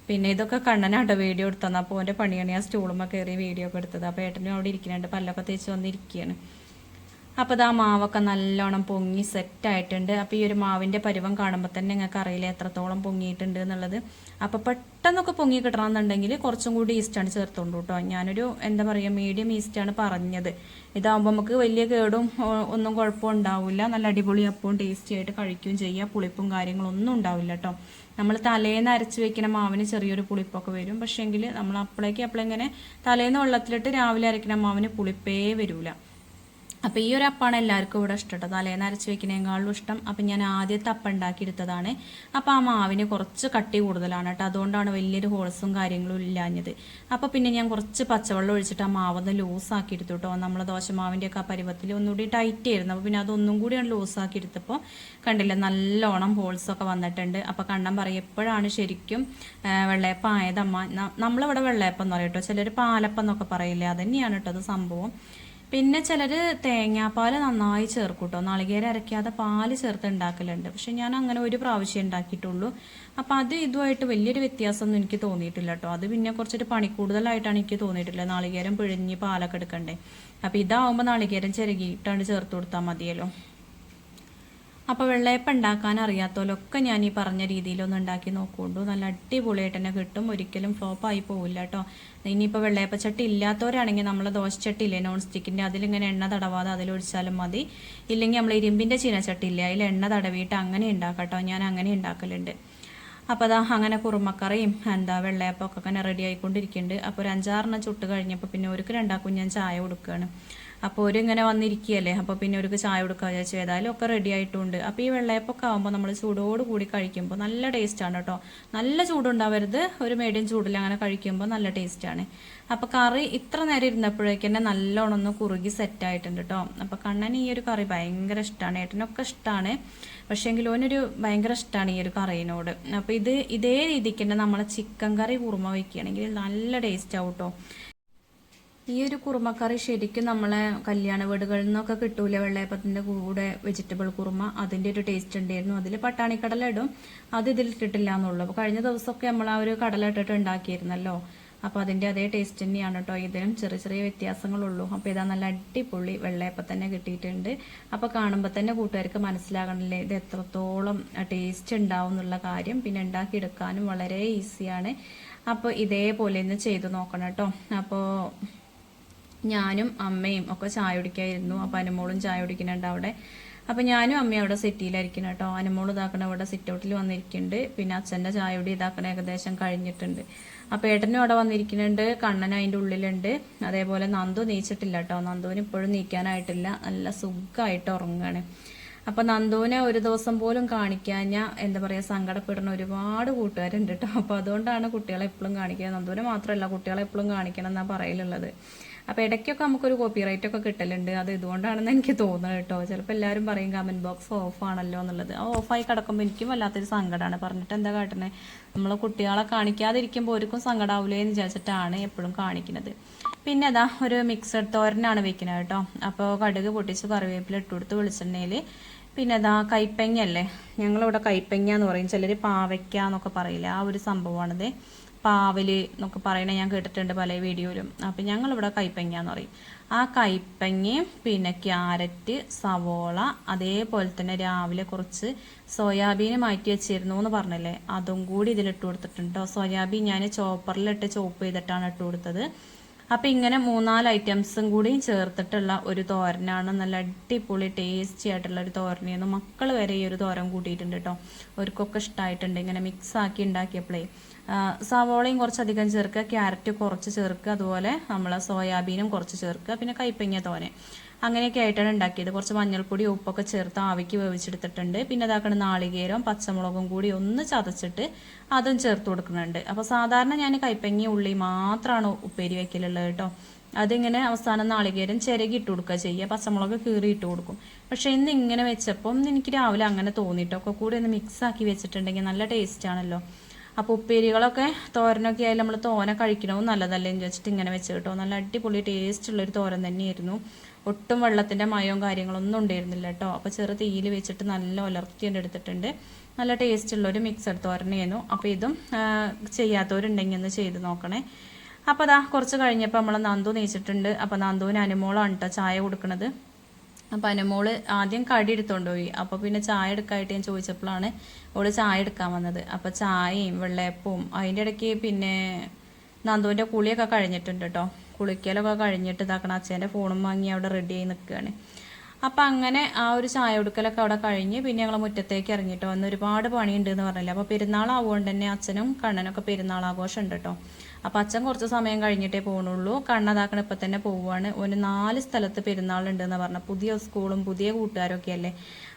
പിന്നെ ഇതൊക്കെ കണ്ണനാട്ടോ വീഡിയോ എടുത്തത് അപ്പോൾ എന്റെ പണിയാണ് ഞാൻ സ്റ്റൂളുമ്പോൾ കയറി വീഡിയോ ഒക്കെ എടുത്തത്. അപ്പോൾ ഏട്ടനും അവിടെ ഇരിക്കുന്നുണ്ട്. പല്ലൊക്കെ തേച്ച് വന്നിരിക്കുകയാണ്. അപ്പോൾ ആ മാവൊക്കെ നല്ലോണം പൊങ്ങി സെറ്റായിട്ടുണ്ട്. അപ്പോൾ ഈ ഒരു മാവിന്റെ പരുവം കാണുമ്പോൾ തന്നെ നിങ്ങൾക്ക് അറിയില്ല എത്രത്തോളം പൊങ്ങിയിട്ടുണ്ട് എന്നുള്ളത്. അപ്പോൾ പെട്ടെന്നൊക്കെ പൊങ്ങി കിട്ടണമെന്നുണ്ടെങ്കിൽ കുറച്ചും കൂടി ഈസ്റ്റാണ് ചേർത്തോണ്ട് കേട്ടോ ഞാനൊരു എന്താ പറയുക മീഡിയം ഈസ്റ്റാണ് പറഞ്ഞത്. ഇതാകുമ്പോൾ നമുക്ക് വലിയ കേടും ഒന്നും കുഴപ്പം ഉണ്ടാവില്ല. നല്ല അടിപൊളി അപ്പവും ടേസ്റ്റി ആയിട്ട് കഴിക്കുകയും ചെയ്യുക പുളിപ്പും കാര്യങ്ങളൊന്നും ഉണ്ടാവില്ല കേട്ടോ നമ്മൾ തലേന്ന് അരച്ച് വെക്കണ മാവിന് ചെറിയൊരു പുളിപ്പൊക്കെ വരും. പക്ഷേങ്കിൽ നമ്മൾ അപ്പോഴേക്ക് അപ്പോഴെങ്ങനെ തലേന്ന് വെള്ളത്തിലിട്ട് രാവിലെ അരയ്ക്കുന്ന മാവിന് പുളിപ്പേ വരില്ല അപ്പോൾ ഈ ഒരു അപ്പാണ് എല്ലാവർക്കും ഇവിടെ ഇഷ്ടം കേട്ടോ തലേന്ന് അരച്ച് വെക്കുന്നതിനേക്കാളും ഇഷ്ടം. അപ്പം ഞാൻ ആദ്യത്തെ അപ്പം ഉണ്ടാക്കിയെടുത്തതാണ്. അപ്പോൾ ആ മാവിന് കുറച്ച് കട്ടി കൂടുതലാണ് കേട്ടോ അതുകൊണ്ടാണ് വലിയൊരു ഹോൾസും കാര്യങ്ങളും ഇല്ലാഞ്ഞത്. അപ്പോൾ പിന്നെ ഞാൻ കുറച്ച് പച്ചവെള്ളം ഒഴിച്ചിട്ട് ആ മാവൊന്ന് ലൂസാക്കി എടുത്തു കേട്ടോ നമ്മൾ ദോശമാവിന്റെ ഒക്കെ ആ പരുവത്തിൽ ഒന്നുകൂടി ടൈറ്റ് ആയിരുന്നു. അപ്പോൾ പിന്നെ അതൊന്നും കൂടിയാണ് ലൂസാക്കി എടുത്തപ്പോൾ കണ്ടില്ല നല്ലോണം ഹോൾസൊക്കെ വന്നിട്ടുണ്ട്. അപ്പോൾ കണ്ണം പറയും എപ്പോഴാണ് ശരിക്കും വെള്ളയപ്പം ആയതമ്മ? നമ്മളിവിടെ വെള്ളയപ്പം എന്ന് പറയും കേട്ടോ ചിലർ പാലപ്പം എന്നൊക്കെ പറയില്ലേ? അതന്നെയാണ് കേട്ടോ അത് സംഭവം. പിന്നെ ചിലർ തേങ്ങാപ്പാൽ നന്നായി ചേർക്കും കേട്ടോ നാളികേരം അരയ്ക്കാതെ പാൽ ചേർത്ത് ഉണ്ടാക്കലുണ്ട്. പക്ഷെ ഞാൻ അങ്ങനെ ഒരു പ്രാവശ്യം ഉണ്ടാക്കിയിട്ടുള്ളൂ. അപ്പം അത് ഇതുമായിട്ട് വലിയൊരു വ്യത്യാസമൊന്നും എനിക്ക് തോന്നിയിട്ടില്ല കേട്ടോ. അത് പിന്നെ കുറച്ചൊരു പണി കൂടുതലായിട്ടാണ് എനിക്ക് തോന്നിയിട്ടില്ല നാളികേരം പിഴിഞ്ഞ് പാലൊക്കെ എടുക്കണ്ടേ. അപ്പം ഇതാവുമ്പോൾ നാളികേരം ചിരകിയിട്ടാണ് ചേർത്ത് കൊടുത്താൽ മതിയല്ലോ. അപ്പോൾ വെള്ളയപ്പം ഉണ്ടാക്കാൻ അറിയാത്തവരൊക്കെ ഞാൻ ഈ പറഞ്ഞ രീതിയിലൊന്ന് ഉണ്ടാക്കി നോക്കുകൊണ്ടു നല്ല അടിപൊളിയായിട്ട് തന്നെ കിട്ടും. ഒരിക്കലും ഫ്ലോപ്പായി പോവില്ല കേട്ടോ. ഇനിയിപ്പോൾ വെള്ളയപ്പച്ചട്ടി ഇല്ലാത്തവരാണെങ്കിൽ നമ്മൾ ദോശച്ചട്ടിയില്ലേ നോൺ സ്റ്റിക്കിന്റെ അതിലിങ്ങനെ എണ്ണ തടവാതെ അതിലൊഴിച്ചാലും മതി. ഇല്ലെങ്കിൽ നമ്മൾ ഇരുമ്പിന്റെ ചീനച്ചട്ടിയില്ലേ അതിൽ എണ്ണ തടവിയിട്ട് അങ്ങനെ ഉണ്ടാക്കാം കേട്ടോ. ഞാൻ അങ്ങനെ ഉണ്ടാക്കലുണ്ട്. അപ്പോൾ അതാ അങ്ങനെ കുറുമക്കറിയും എന്താ വെള്ളയപ്പമൊക്കെ അങ്ങനെ റെഡി ആയിക്കൊണ്ടിരിക്കുന്നുണ്ട്. അപ്പോൾ ഒരു അഞ്ചാറെണ്ണം ചുട്ട് കഴിഞ്ഞപ്പോൾ പിന്നെ ഒരുക്ക് രണ്ടാക്കും ഞാൻ ചായ കൊടുക്കുകയാണ് അപ്പോൾ ഒരു ഇങ്ങനെ വന്നിരിക്കുകയല്ലേ? അപ്പോൾ പിന്നെ ഒരു ചായ കൊടുക്കുക വിചാരിച്ചു. ഏതായാലും ഒക്കെ റെഡി ആയിട്ടുണ്ട്. അപ്പോൾ ഈ വെള്ളയപ്പൊക്കെ ആകുമ്പോൾ നമ്മൾ ചൂടോട് കൂടി കഴിക്കുമ്പോൾ നല്ല ടേസ്റ്റാണ് കേട്ടോ നല്ല ചൂടുണ്ടാവരുത്. ഒരു മീഡിയം ചൂടിൽ അങ്ങനെ കഴിക്കുമ്പോൾ നല്ല ടേസ്റ്റാണ് അപ്പോൾ കറി ഇത്ര നേരം ഇരുന്നപ്പോഴേക്ക് തന്നെ നല്ലോണം ഒന്ന് കുറുകി സെറ്റായിട്ടുണ്ട് കേട്ടോ അപ്പോൾ കണ്ണൻ ഈ ഒരു കറി ഭയങ്കര ഇഷ്ടമാണ് ഏട്ടനൊക്കെ ഇഷ്ടമാണ് പക്ഷേങ്കിൽ ഓനൊരു ഭയങ്കര ഇഷ്ടമാണ് ഈ ഒരു കറിയിനോട് അപ്പോൾ ഇത് ഇതേ രീതിക്ക് തന്നെ നമ്മളെ ചിക്കൻ കറി കുറുമ വയ്ക്കുകയാണെങ്കിൽ നല്ല ടേസ്റ്റ് ആവും കേട്ടോ ഈ ഒരു കുറുമക്കറി ശരിക്കും നമ്മളെ കല്യാണ വീടുകളിൽ നിന്നൊക്കെ കിട്ടൂല വെള്ളയപ്പത്തിന്റെ കൂടെ വെജിറ്റബിൾ കുറുമ? അതിന്റെ ഒരു ടേസ്റ്റ് ഉണ്ടായിരുന്നു. അതിൽ പട്ടാണിക്കടല ഇടും. അത് ഇതിൽ ഇട്ടിട്ടില്ല എന്നുള്ളൂ. അപ്പോൾ കഴിഞ്ഞ ദിവസമൊക്കെ നമ്മൾ ആ ഒരു കടല ഇട്ടിട്ട് ഉണ്ടാക്കിയിരുന്നല്ലോ. അപ്പോൾ അതിന്റെ അതേ ടേസ്റ്റ് തന്നെയാണ് കേട്ടോ ഇതിലും ചെറിയ ചെറിയ വ്യത്യാസങ്ങളുള്ളൂ. അപ്പോൾ ഇതാ നല്ല അടിപൊളി വെള്ളയപ്പം തന്നെ കിട്ടിയിട്ടുണ്ട്. അപ്പോൾ കാണുമ്പോൾ തന്നെ കൂട്ടുകാർക്ക് മനസ്സിലാകണില്ലേ? ഇത് എത്രത്തോളം ടേസ്റ്റ് ഉണ്ടാവും എന്നുള്ള കാര്യം. പിന്നെ ഉണ്ടാക്കിയെടുക്കാനും വളരെ ഈസിയാണ് അപ്പോൾ ഇതേപോലെ ഒന്ന് ചെയ്തു നോക്കണം കേട്ടോ അപ്പോൾ ഞാനും അമ്മയും ഒക്കെ ചായ കുടിക്കായിരുന്നു. അപ്പോൾ അനുമോളും ചായ കുടിക്കുന്നുണ്ട് അവിടെ. അപ്പോൾ ഞാനും അമ്മയും അവിടെ സെറ്റിയിലായിരിക്കണം കേട്ടോ. അനുമോൾ ഇതാക്കണ അവിടെ സിറ്റ് ഔട്ടിൽ വന്നിരിക്കുന്നുണ്ട്. പിന്നെ അച്ഛന്റെ ചായ കുടി ഇതാക്കണ ഏകദേശം കഴിഞ്ഞിട്ടുണ്ട്. അപ്പോൾ ഏട്ടനും അവിടെ വന്നിരിക്കുന്നുണ്ട്. കണ്ണൻ അതിന്റെ ഉള്ളിലുണ്ട്. അതേപോലെ നന്ദു നീച്ചിട്ടില്ല കേട്ടോ. നന്ദുവിന് ഇപ്പോഴും നീക്കാനായിട്ടില്ല. നല്ല സുഖമായിട്ട് ഉറങ്ങുകയാണ് അപ്പൊ നന്ദുവിനെ ഒരു ദിവസം പോലും കാണിക്കാഞ്ഞ എന്താ പറയാ സങ്കടപ്പെടുന്ന ഒരുപാട് കൂട്ടുകാരുണ്ട് കേട്ടോ. അപ്പൊ അതുകൊണ്ടാണ് കുട്ടികളെ എപ്പോഴും കാണിക്കുക നന്ദുവിനെ മാത്രമല്ല കുട്ടികളെ എപ്പോഴും കാണിക്കണം എന്നാ പറയലുള്ളത്. അപ്പൊ ഇടയ്ക്കൊക്കെ നമുക്കൊരു കോപ്പി റൈറ്റ് ഒക്കെ കിട്ടലുണ്ട്. അത് ഇതുകൊണ്ടാണെന്ന് എനിക്ക് തോന്നുന്നത് കേട്ടോ. ചിലപ്പോൾ എല്ലാവരും പറയും കമന്റ് ബോക്സ് ഓഫ് ആണല്ലോ എന്നുള്ളത്. ആ ഓഫായി കിടക്കുമ്പോൾ എനിക്കും വല്ലാത്തൊരു സങ്കടമാണ് പറഞ്ഞിട്ട് എന്താ കാട്ടണേ? നമ്മൾ കുട്ടികളെ കാണിക്കാതിരിക്കുമ്പോൾ ഒരുക്കും സങ്കടാവില്ലേ എന്ന് വിചാരിച്ചിട്ടാണ് എപ്പോഴും കാണിക്കുന്നത്. പിന്നെ അതാ ഒരു മിക്സഡ് തോരനാണ് വെക്കുന്നത് കേട്ടോ. അപ്പോൾ കടുക് പൊട്ടിച്ച് കറിവേപ്പില ഇട്ട് കൊടുത്ത് പിന്നെ അതാ കൈപ്പങ്ങ അല്ലേ ഞങ്ങളിവിടെ കൈപ്പങ്ങ എന്ന് പറയും. ചിലർ പാവയ്ക്ക എന്നൊക്കെ പറയില്ല? ആ ഒരു സംഭവമാണിത്. പാവൽ എന്നൊക്കെ പറയണ ഞാൻ കേട്ടിട്ടുണ്ട് പല വീഡിയോയിലും. അപ്പം ഞങ്ങളിവിടെ കൈപ്പങ്ങ എന്ന് പറയും. ആ കൈപ്പങ്ങയും പിന്നെ ക്യാരറ്റ് സവോള അതേപോലെ തന്നെ രാവിലെ കുറച്ച് സോയാബീൻ മാറ്റി വെച്ചിരുന്നു എന്ന് പറഞ്ഞില്ലേ? അതും കൂടി ഇതിലിട്ട് കൊടുത്തിട്ടുണ്ട് സോയാബീൻ ഞാൻ ചോപ്പറിലിട്ട് ചോപ്പ് ചെയ്തിട്ടാണ് ഇട്ട് കൊടുത്തത്. അപ്പം ഇങ്ങനെ മൂന്നാൽ ഐറ്റംസും കൂടി ചേർത്തിട്ടുള്ള ഒരു തോരനാണ്. നല്ല അടിപൊളി ടേസ്റ്റി ആയിട്ടുള്ള ഒരു തോരനെയെന്ന് മക്കൾ വരെ ഈ ഒരു തോരൻ കൂട്ടിയിട്ടുണ്ട് കേട്ടോ അവർക്കൊക്കെ ഇഷ്ടമായിട്ടുണ്ട് ഇങ്ങനെ മിക്സ് ആക്കി ഉണ്ടാക്കിയപ്പോഴേ സവോളയും കുറച്ചധികം ചേർക്കുക ക്യാരറ്റ് കുറച്ച് ചേർക്കുക അതുപോലെ നമ്മൾ സോയാബീനും കുറച്ച് ചേർക്കുക പിന്നെ കൈപ്പങ്ങ തോനെ. അങ്ങനെയൊക്കെ ആയിട്ടാണ് ഉണ്ടാക്കിയത്. കുറച്ച് മഞ്ഞൾപ്പൊടി ഉപ്പൊക്കെ ചേർത്ത് ആവിക്ക് വേവിച്ചെടുത്തിട്ടുണ്ട്. പിന്നെ അതാക്കണ നാളികേരവും പച്ചമുളകും കൂടി ഒന്ന് ചതച്ചിട്ട് അതും ചേർത്ത് കൊടുക്കുന്നുണ്ട്. അപ്പോൾ സാധാരണ ഞാൻ കൈപ്പങ്ങി ഉള്ളി മാത്രമാണ് ഉപ്പേരി വയ്ക്കലുള്ളത് കേട്ടോ. അതിങ്ങനെ അവസാനം നാളികേരം ചിരകി ഇട്ട് കൊടുക്കുക ചെയ്യുക. പച്ചമുളക് കീറി ഇട്ട് കൊടുക്കും. പക്ഷെ ഇന്ന് ഇങ്ങനെ വെച്ചപ്പം എനിക്ക് രാവിലെ അങ്ങനെ തോന്നിയിട്ടൊക്കെ കൂടി ഒന്ന് മിക്സ് ആക്കി വെച്ചിട്ടുണ്ടെങ്കിൽ നല്ല ടേസ്റ്റ് ആണല്ലോ. അപ്പോൾ ഉപ്പേരികളൊക്കെ തോരനൊക്കെ ആയാലും നമ്മൾ തോന കഴിക്കണവും നല്ലതല്ലേ എന്ന് വെച്ചിട്ട് ഇങ്ങനെ വെച്ച് കേട്ടോ. നല്ല അടിപൊളി ടേസ്റ്റ് ഉള്ളൊരു തോരൻ തന്നെയായിരുന്നു. ഒട്ടും വെള്ളത്തിന്റെ മയവും കാര്യങ്ങളൊന്നും ഉണ്ടായിരുന്നില്ല കേട്ടോ. അപ്പോൾ ചെറു തീയിൽ വെച്ചിട്ട് നല്ല ഉലർത്തി എടുത്തിട്ടുണ്ട്. നല്ല ടേസ്റ്റ് ഉള്ളൊരു മിക്സഡ് തോരനായിരുന്നു. അപ്പോൾ ഇതും ചെയ്യാത്തവരുണ്ടെങ്കിൽ ഒന്ന് ചെയ്ത് നോക്കണേ. അപ്പോൾ അതാ കുറച്ച് കഴിഞ്ഞപ്പോൾ നമ്മൾ നന്ദു നീച്ചിട്ടുണ്ട് അപ്പോൾ നന്ദുവിന് അനുമോളാണ് കേട്ടോ ചായ കൊടുക്കണത്. അപ്പോൾ മോൾ ആദ്യം കടി എടുത്തുകൊണ്ട് പോയി. അപ്പോൾ പിന്നെ ചായ എടുക്കാനായിട്ട് ഞാൻ ചോദിച്ചപ്പോഴാണ് ഓൾ ചായ എടുക്കാൻ വന്നത്. അപ്പോൾ ചായയും വെള്ളയപ്പവും അതിന്റെ ഇടയ്ക്ക് പിന്നെ നന്ദുവിന്റെ കുളിയൊക്കെ കഴിഞ്ഞിട്ടുണ്ട് കേട്ടോ. കുളിക്കലൊക്കെ കഴിഞ്ഞിട്ട് ഇതാക്കണം. അച്ഛന്റെ ഫോണും വാങ്ങി അവിടെ റെഡി ആയി നിൽക്കുകയാണ് അപ്പം അങ്ങനെ ആ ഒരു ചായ കൊടുക്കലൊക്കെ അവിടെ കഴിഞ്ഞ് പിന്നെ ഞങ്ങൾ മുറ്റത്തേക്ക് ഇറങ്ങിയിട്ട് വന്ന് ഒരുപാട് പണിയുണ്ട് എന്ന് പറഞ്ഞില്ല. അപ്പോൾ പെരുന്നാളാവുകൊണ്ട് തന്നെ അച്ഛനും കണ്ണനൊക്കെ പെരുന്നാൾ ആഘോഷം ഉണ്ട് കേട്ടോ. അപ്പം അച്ഛൻ കുറച്ച് സമയം കഴിഞ്ഞിട്ടേ പോകണുള്ളൂ കണ്ണതാക്കണ ഇപ്പം തന്നെ പോവുകയാണ് ഒരു നാല് സ്ഥലത്ത് പെരുന്നാളുണ്ട് എന്ന് പറഞ്ഞ. പുതിയ സ്കൂളും പുതിയ കൂട്ടുകാരൊക്കെ അല്ലേ?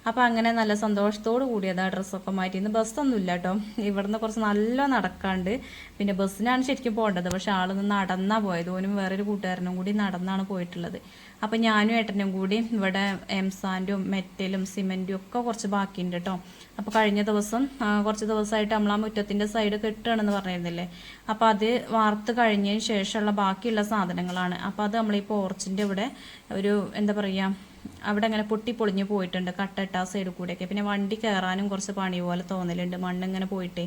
അപ്പം അങ്ങനെ നല്ല സന്തോഷത്തോടു കൂടിയതാ ഡ്രസ്സൊക്കെ മാറ്റി. ഇന്ന് ബസ്സൊന്നും ഇല്ല കേട്ടോ ഇവിടുന്ന് കുറച്ച് നല്ല നടക്കാണ്ട്. പിന്നെ ബസ്സിനാണ് ശരിക്കും പോകേണ്ടത്. പക്ഷെ ആളൊന്ന് നടന്നാ പോയത്. ഓനും വേറൊരു കൂട്ടുകാരനും കൂടി നടന്നാണ് പോയിട്ടുള്ളത്. അപ്പം ഞാനും ഏട്ടനും കൂടി ഇവിടെ എംസാൻഡും മെറ്റലും സിമെന്റും ഒക്കെ കുറച്ച് ബാക്കിയുണ്ട് കേട്ടോ അപ്പോൾ കഴിഞ്ഞ ദിവസം കുറച്ച് ദിവസമായിട്ട് നമ്മൾ ആ മുറ്റത്തിന്റെ സൈഡ് കെട്ടുകയാണെന്ന് പറഞ്ഞിരുന്നില്ലേ? അപ്പോൾ അത് വാർത്ത് കഴിഞ്ഞതിന് ശേഷമുള്ള ബാക്കിയുള്ള സാധനങ്ങളാണ്. അപ്പോൾ അത് നമ്മൾ ഈ പോർച്ചിന്റെ ഇവിടെ ഒരു എന്താ പറയുക അവിടെ അങ്ങനെ പൊട്ടി പൊളിഞ്ഞ് പോയിട്ടുണ്ട്. കട്ടട്ട ആ സൈഡിൽ കൂടെയൊക്കെ. പിന്നെ വണ്ടി കയറാനും കുറച്ച് പണി പോലെ തോന്നലുണ്ട്. മണ്ണിങ്ങനെ പോയിട്ടേ.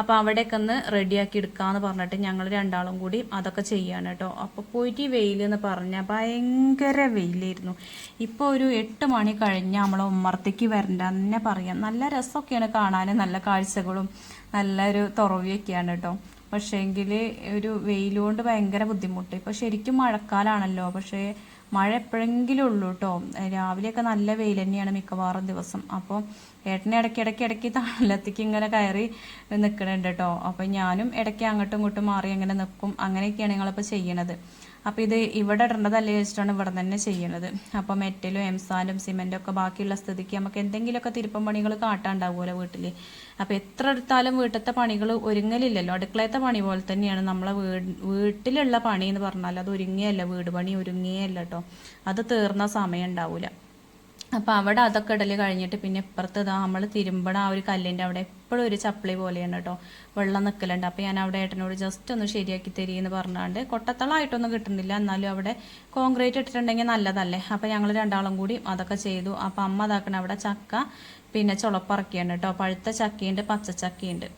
അപ്പോൾ അവിടെയൊക്കെ ഒന്ന് റെഡിയാക്കി എടുക്കാമെന്ന് പറഞ്ഞിട്ട് ഞങ്ങൾ രണ്ടാളും കൂടി അതൊക്കെ ചെയ്യാണ് കേട്ടോ. അപ്പോൾ പോയിട്ട് ഈ വെയിൽ എന്ന് പറഞ്ഞാൽ ഭയങ്കര വെയിലായിരുന്നു. ഇപ്പോൾ ഒരു എട്ട് മണി കഴിഞ്ഞ് നമ്മൾ ഉമ്മർത്തേക്ക് വരണ്ട തന്നെ പറയാം. നല്ല രസമൊക്കെയാണ് കാണാൻ നല്ല കാഴ്ചകളും നല്ലൊരു തുറവിയൊക്കെയാണ് കേട്ടോ. പക്ഷേങ്കിൽ ഒരു വെയിലുകൊണ്ട് ഭയങ്കര ബുദ്ധിമുട്ട്. ഇപ്പോൾ ശരിക്കും മഴക്കാലാണല്ലോ. പക്ഷേ മഴ എപ്പോഴെങ്കിലും ഉള്ളൂ കേട്ടോ. രാവിലെയൊക്കെ നല്ല വെയിൽ തന്നെയാണ് മിക്കവാറും ദിവസം. അപ്പോൾ ഏട്ടനെ ഇടയ്ക്ക് ഇടയ്ക്ക് ഇടയ്ക്ക് താഴത്തേക്ക് ഇങ്ങനെ കയറി നിൽക്കണുണ്ട് കേട്ടോ. അപ്പോൾ ഞാനും ഇടയ്ക്ക് അങ്ങോട്ടും ഇങ്ങോട്ടും മാറി അങ്ങനെ നിൽക്കും അങ്ങനെയൊക്കെയാണ് ഞങ്ങളിപ്പോൾ ചെയ്യണത്. അപ്പോൾ ഇത് ഇവിടെ ഇടേണ്ടതല്ലേ വെച്ചിട്ടാണ് ഇവിടെ തന്നെ ചെയ്യണത് അപ്പോൾ മെറ്റലും എംസാലും സിമെന്റും ഒക്കെ ബാക്കിയുള്ള സ്ഥിതിക്ക് നമുക്ക് എന്തെങ്കിലുമൊക്കെ തിരുപ്പം പണികൾ കാട്ടാണ്ടാവുമല്ലോ വീട്ടിൽ അപ്പോൾ എത്ര എടുത്താലും വീട്ടിലത്തെ പണികൾ ഒരുങ്ങലില്ലല്ലോ. അടുക്കളയത്തെ പണി പോലെ തന്നെയാണ് നമ്മളെ വീട് വീട്ടിലുള്ള പണി എന്ന് പറഞ്ഞാൽ അത് ഒരുങ്ങിയല്ല. വീട് പണി ഒരുങ്ങിയല്ല കേട്ടോ അത് തീർന്ന സമയം ഉണ്ടാവില്ല അപ്പോൾ അവിടെ അതൊക്കെ ഇടൽ കഴിഞ്ഞിട്ട് പിന്നെ ഇപ്പുറത്ത് ഇതാ നമ്മൾ തിരുമ്പണ ആ ഒരു കല്ലിന്റെ അവിടെ എപ്പോഴും ഒരു ചപ്പിളി പോലെയാണ് കേട്ടോ. വെള്ളം നിൽക്കലുണ്ട് അപ്പോൾ ഞാൻ അവിടെ ഏട്ടനോട് ജസ്റ്റ് ഒന്ന് ശരിയാക്കി തരീന്ന് പറഞ്ഞാണ്ട് കൊട്ടത്തളമായിട്ടൊന്നും കിട്ടുന്നില്ല. എന്നാലും അവിടെ കോൺക്രീറ്റ് ഇട്ടിട്ടുണ്ടെങ്കിൽ നല്ലതല്ലേ. അപ്പോൾ ഞങ്ങൾ രണ്ടാളും കൂടി അതൊക്കെ ചെയ്തു. അപ്പോൾ അമ്മ അതാക്കണ അവിടെ ചക്ക പിന്നെ ചുളപ്പറക്കിയാണ് കേട്ടോ. പഴുത്ത ചക്കയുണ്ട് പച്ചച്ചക്കയുണ്ട്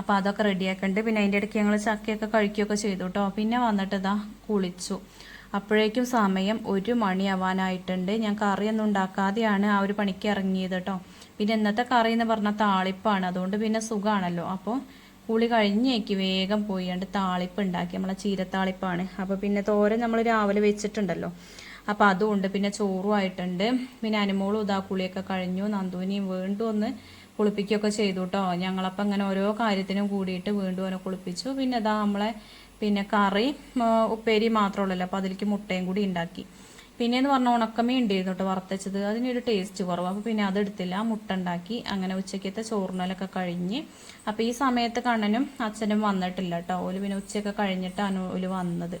അപ്പോൾ അതൊക്കെ റെഡിയാക്കുന്നുണ്ട് പിന്നെ അതിന്റെ ഇടയ്ക്ക് ഞങ്ങൾ ചക്കയൊക്കെ കഴിക്കുകയൊക്കെ ചെയ്തു കേട്ടോ. പിന്നെ വന്നിട്ട് ഇതാ കുളിച്ചു. അപ്പോഴേക്കും സമയം ഒരു മണിയാവാനായിട്ടുണ്ട്. ഞാൻ കറിയൊന്നും ഉണ്ടാക്കാതെയാണ് ആ ഒരു പണിക്ക് ഇറങ്ങിയത് കേട്ടോ പിന്നെ ഇന്നത്തെ കറി എന്ന് പറഞ്ഞാൽ താളിപ്പാണ്. അതുകൊണ്ട് പിന്നെ സുഖമാണല്ലോ അപ്പോൾ കുളി കഴിഞ്ഞേക്ക് വേഗം പോയാണ്ട് താളിപ്പ് ഉണ്ടാക്കി. നമ്മളെ ചീരത്താളിപ്പാണ്. അപ്പോൾ പിന്നെ തോരൻ നമ്മൾ രാവിലെ വെച്ചിട്ടുണ്ടല്ലോ. അപ്പോൾ അതുകൊണ്ട് പിന്നെ ചോറും ആയിട്ടുണ്ട്. പിന്നെ അനുമോളും ഇതാ കുളിയൊക്കെ കഴിഞ്ഞു. നന്ദുവിനെയും വീണ്ടും ഒന്ന് കുളിപ്പിക്കുകയൊക്കെ ചെയ്തു കേട്ടോ ഞങ്ങളപ്പോൾ അങ്ങനെ ഓരോ കാര്യത്തിനും കൂടിയിട്ട് വീണ്ടും അവനെ കുളിപ്പിച്ചു. പിന്നെ ഇതാ നമ്മളെ പിന്നെ കറി ഉപ്പേരി മാത്രമുള്ളല്ലോ. അപ്പോൾ അതിലേക്ക് മുട്ടയും കൂടി ഉണ്ടാക്കി. പിന്നെ എന്ന് പറഞ്ഞാൽ ഉണക്കമേ ഉണ്ടായിരുന്നു കേട്ടോ വറുത്തച്ചത്. അതിനൊരു ടേസ്റ്റ് കുറവ്. അപ്പോൾ പിന്നെ അതെടുത്തില്ല മുട്ട ഉണ്ടാക്കി. അങ്ങനെ ഉച്ചക്കത്തെ ചോറിനലൊക്കെ കഴിഞ്ഞ്. അപ്പോൾ ഈ സമയത്ത് കണ്ണനും അച്ഛനും വന്നിട്ടില്ല കേട്ടോ. ഓൽ പിന്നെ ഉച്ചയൊക്കെ കഴിഞ്ഞിട്ട് ഓൽ വന്നത്.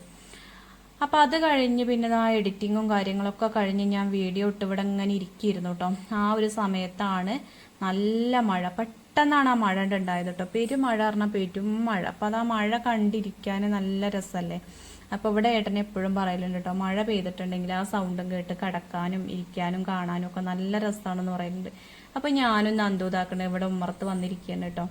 അപ്പം അത് കഴിഞ്ഞ് പിന്നെ ആ എഡിറ്റിങ്ങും കാര്യങ്ങളൊക്കെ കഴിഞ്ഞ് ഞാൻ വീഡിയോ ഇട്ട് ഇവിടെ ഇങ്ങനെ ഇരിക്കിയിരുന്നു കേട്ടോ. ആ ഒരു സമയത്താണ് നല്ല മഴ. പെട്ടെന്നാണ് ആ മഴ ഉണ്ടായത് കേട്ടോ പെരുമഴ പറഞ്ഞാൽ പെരും മഴ അപ്പോൾ അത് ആ മഴ. കണ്ടിരിക്കാൻ നല്ല രസമല്ലേ അപ്പോൾ ഇവിടെ ഏട്ടൻ എപ്പോഴും പറയലുണ്ട് കേട്ടോ മഴ പെയ്തിട്ടുണ്ടെങ്കിൽ ആ സൗണ്ടും കേട്ട് കടക്കാനും ഇരിക്കാനും കാണാനും ഒക്കെ നല്ല രസമാണെന്ന് പറയുന്നുണ്ട് അപ്പോൾ ഞാനും നന്ദു ഇതാക്കണേ ഇവിടെ ഉമ്മറത്ത് വന്നിരിക്കുകയാണ് കേട്ടോ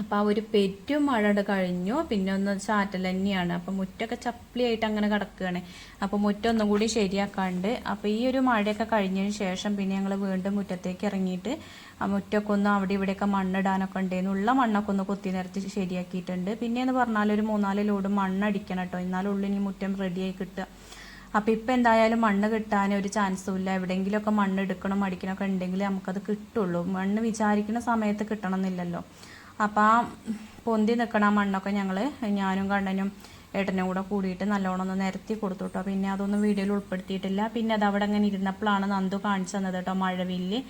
അപ്പം ആ ഒരു പെറ്റു മഴ കഴിഞ്ഞു. പിന്നെ ഒന്ന് ചാറ്റൽ തന്നെയാണ്. അപ്പം മുറ്റൊക്കെ ചപ്പിളിയായിട്ട് അങ്ങനെ കിടക്കുകയാണ് അപ്പം മുറ്റം ഒന്നും കൂടി ശരിയാക്കാണ്ട്. അപ്പം ഈ ഒരു മഴയൊക്കെ കഴിഞ്ഞതിന് ശേഷം പിന്നെ ഞങ്ങൾ വീണ്ടും മുറ്റത്തേക്ക് ഇറങ്ങിയിട്ട് ആ മുറ്റൊക്കെ ഒന്ന് അവിടെ ഇവിടെയൊക്കെ മണ്ണിടാനൊക്കെ ഉണ്ടായിരുന്നു ഉള്ള മണ്ണൊക്കെ ഒന്ന് കൊത്തി നിരത്തി ശരിയാക്കിയിട്ടുണ്ട്. പിന്നെയെന്ന് പറഞ്ഞാൽ ഒരു മൂന്നാൽ ലോഡ് മണ്ണടിക്കണം കേട്ടോ എന്നാലും ഇനി മുറ്റം റെഡിയായി കിട്ടുക. അപ്പോൾ ഇപ്പം എന്തായാലും മണ്ണ് കിട്ടാൻ ഒരു ചാൻസും ഇല്ല. എവിടെയെങ്കിലുമൊക്കെ മണ്ണ് എടുക്കണം അടിക്കണമൊക്കെ ഉണ്ടെങ്കിൽ നമുക്കത് കിട്ടുള്ളൂ. മണ്ണ് വിചാരിക്കുന്ന സമയത്ത് കിട്ടണം എന്നില്ലല്ലോ. അപ്പം ആ പൊന്തി നിൽക്കണ മണ്ണൊക്കെ ഞങ്ങൾ ഞാനും കണ്ണനും ഏട്ടനും കൂടെ കൂടിയിട്ട് നല്ലോണം ഒന്ന് നിരത്തി കൊടുത്തു കേട്ടോ പിന്നെ അതൊന്നും വീഡിയോയിൽ ഉൾപ്പെടുത്തിയിട്ടില്ല. പിന്നെ അത് അവിടെ അങ്ങനെ ഇരുന്നപ്പോഴാണ് നന്ദു കാണിച്ചു തന്നത് കേട്ടോ മഴവില്ല്.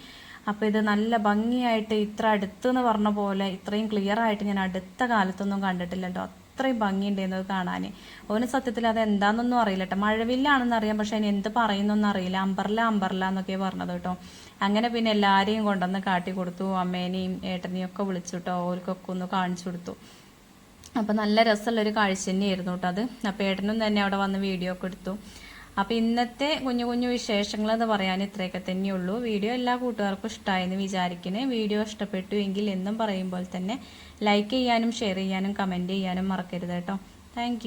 അപ്പോൾ ഇത് നല്ല ഭംഗിയായിട്ട് ഇത്ര അടുത്ത് എന്ന് പറഞ്ഞ പോലെ ഇത്രയും ക്ലിയർ ആയിട്ട് ഞാൻ അടുത്ത കാലത്തൊന്നും കണ്ടിട്ടില്ല കേട്ടോ അത്രയും ഭംഗിയുണ്ടായിരുന്നത് കാണാൻ ഓന് സത്യത്തിൽ അത് എന്താണെന്നൊന്നും അറിയില്ല കേട്ടോ മഴവില്ലാണെന്ന് അറിയാം പക്ഷെ അതിന് എന്ത് പറയുന്നൊന്നും അറിയില്ല. അമ്പർല അമ്പർല എന്നൊക്കെ പറഞ്ഞത് കേട്ടോ അങ്ങനെ പിന്നെ എല്ലാവരെയും കൊണ്ടുവന്ന് കാട്ടി കൊടുത്തു. അമ്മേനെയും ഏട്ടനെയും ഒക്കെ വിളിച്ചു കേട്ടോ ഓർക്കൊക്കെ ഒന്ന് കാണിച്ചു കൊടുത്തു. അപ്പോൾ നല്ല രസമുള്ളൊരു കാഴ്ച തന്നെയായിരുന്നു കേട്ടോ അത്. അപ്പം ഏട്ടനും തന്നെ അവിടെ വന്ന് വീഡിയോ ഒക്കെ എടുത്തു. അപ്പോൾ ഇന്നത്തെ കുഞ്ഞു കുഞ്ഞു വിശേഷങ്ങൾ എന്ന് പറയാൻ ഇത്രയൊക്കെ തന്നെയുള്ളൂ. വീഡിയോ എല്ലാ കൂട്ടുകാർക്കും ഇഷ്ടമായെന്ന് വിചാരിക്കണേ. വീഡിയോ ഇഷ്ടപ്പെട്ടു എങ്കിൽ എന്നും പറയുമ്പോൾ തന്നെ ലൈക്ക് ചെയ്യാനും ഷെയർ ചെയ്യാനും കമന്റ് ചെയ്യാനും മറക്കരുത് കേട്ടോ താങ്ക്